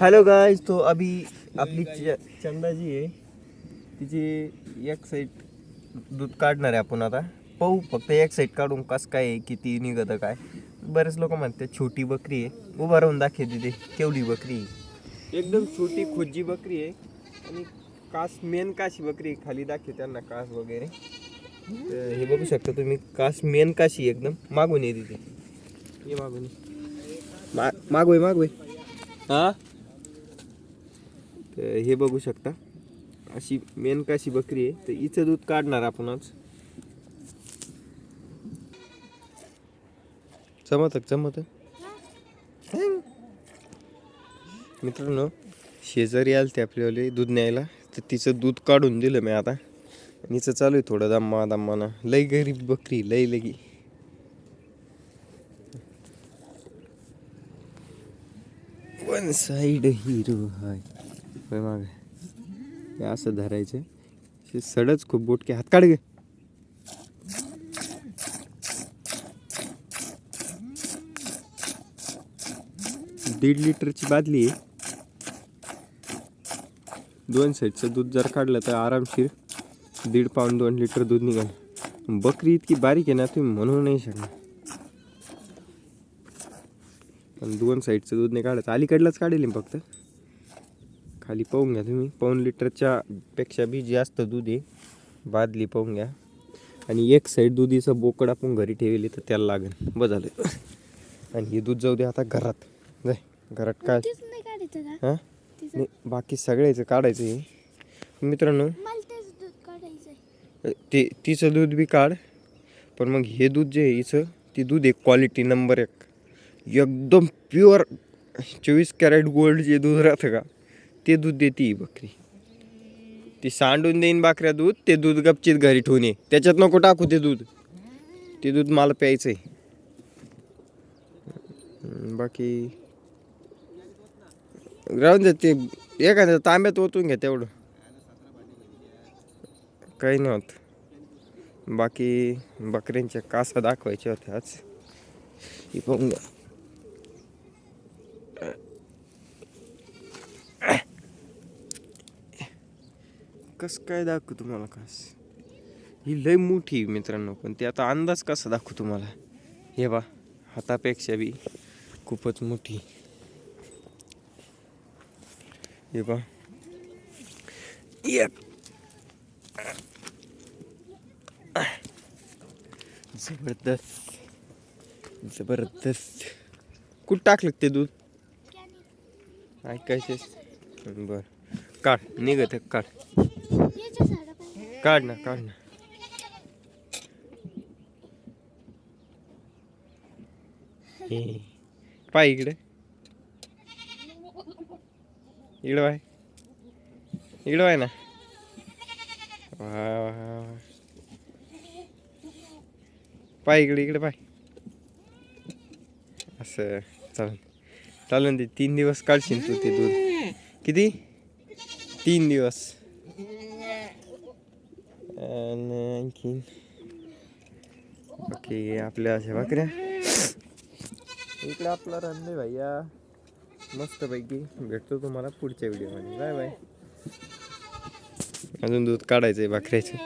Hello guys तो अभी आपली च- चंदा जी आहे तिची एक साईड दूध काढणार आहे आपण आता. पाहू फक्त एक साईड काढून कस काय आहे, किती निघतं काय. बरेच लोक म्हणतात छोटी बकरी आहे. उभा राहून दाखवते ते केवढी बकरी आहे. एकदम छोटी खोजी बकरी आहे. आणि कास मेन काशी बकरी आहे. खाली दाखव त्यांना कास वगैरे. हे बघू शकता तुम्ही कास मेन काशी एकदम. मागून ये तिथे ये मागून ये. मा मागोय मागोय हा? तर हे बघू शकता. अशी मेन काशी बकरी आहे. तर हिचं दूध काढणार आपण आज. जमत जमत? मित्रांनो शेजारी आल ते आपल्यावाले दूध न्यायला. तर तिचं दूध काढून दिलं मी आता. आणि हिचं चालू आहे थोडं दम्मा दम्माना लई गरीब बकरी लई लगी. वन साइड हिरो हाय होय माग. हे असं धरायचं. हे सडच खूप बोटके. हात काढ गे. दीड लिटरची बादली आहे. दोन साईडचं दूध जर काढलं तर आरामशीर दीड पाऊंड दोन लिटर दूध निघाल. बकरी इतकी बारीक आहे ना तुम्ही म्हणू नाही शकणार. पण दोन साईडचं दूध नाही काढायचं. अलीकडलंच काढेल फक्त. खाली पाहून घ्या तुम्ही. पाऊन लिटरच्या पेक्षा बी जास्त दूध आहे. बादली पाहून घ्या. आणि एक साईड दुधीचं बोकड आपण घरी ठेवली तर त्याला लागेल. बस झालं. आणि हे दूध जाऊ दे आता घरात. जाय घरात काय? हां? नाही बाकी सगळ्याचं काढायचं आहे. मित्रांनो ते तिचं दूध बी काढ. पण मग हे दूध जे आहे हिचं ती दूध एक क्वालिटी नंबर एक. एकदम प्युअर चोवीस कॅरेट गोल्ड जे दूध राहतं का? ते दूध देते ही बकरी. ती सांडून देईन बाकऱ्या दूध ते दूध गपचित घरी ठेवून ये. त्याच्यात नको टाकू ते दूध. ते दूध मला प्यायचं आहे बाकी राहून दे ते एखाद्या तांब्यात ओतून घ्या तेवढं. काही नव्हतं बाकी बकऱ्यांच्या कासा दाखवायच्या होत्या आज. ही पाहून कसं काय दाखवू तुम्हाला कास ही लय मोठी आहे मित्रांनो पण ते आता अंदाज कसा दाखवू तुम्हाला? हे बा हातापेक्षा बी खूपच मोठी. हे बा. एक. जबरदस्त. जबरदस्त. कुठं टाकलं ते दूध? ऐकायचे बर. काढ निघत काढ. काढ ना काढ ना. पाय इकडे. इकडे पाय. इकडे पाय ना. वा वा वा. पाय इकडे इकडे पाय. असं चालेल चालेल ते तीन दिवस काढशील तू ते दूध. किती? तीन दिवस. आणि आणखीन ओके आपल्या अशा भाकऱ्या इकडे आपला रंदे भैया मस्तपैकी भेटतो तुम्हाला पुढच्या व्हिडिओमध्ये. Bye bye. अजून दूध काढायचं आहे भाकऱ्याचं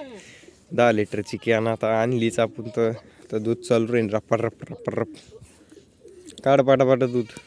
दहा लिटरची कॅन आता आणलीच आपण तर. तर दूध चालू राहील. रप्पा रप रप्पा रप काढ पाटापाटा दूध.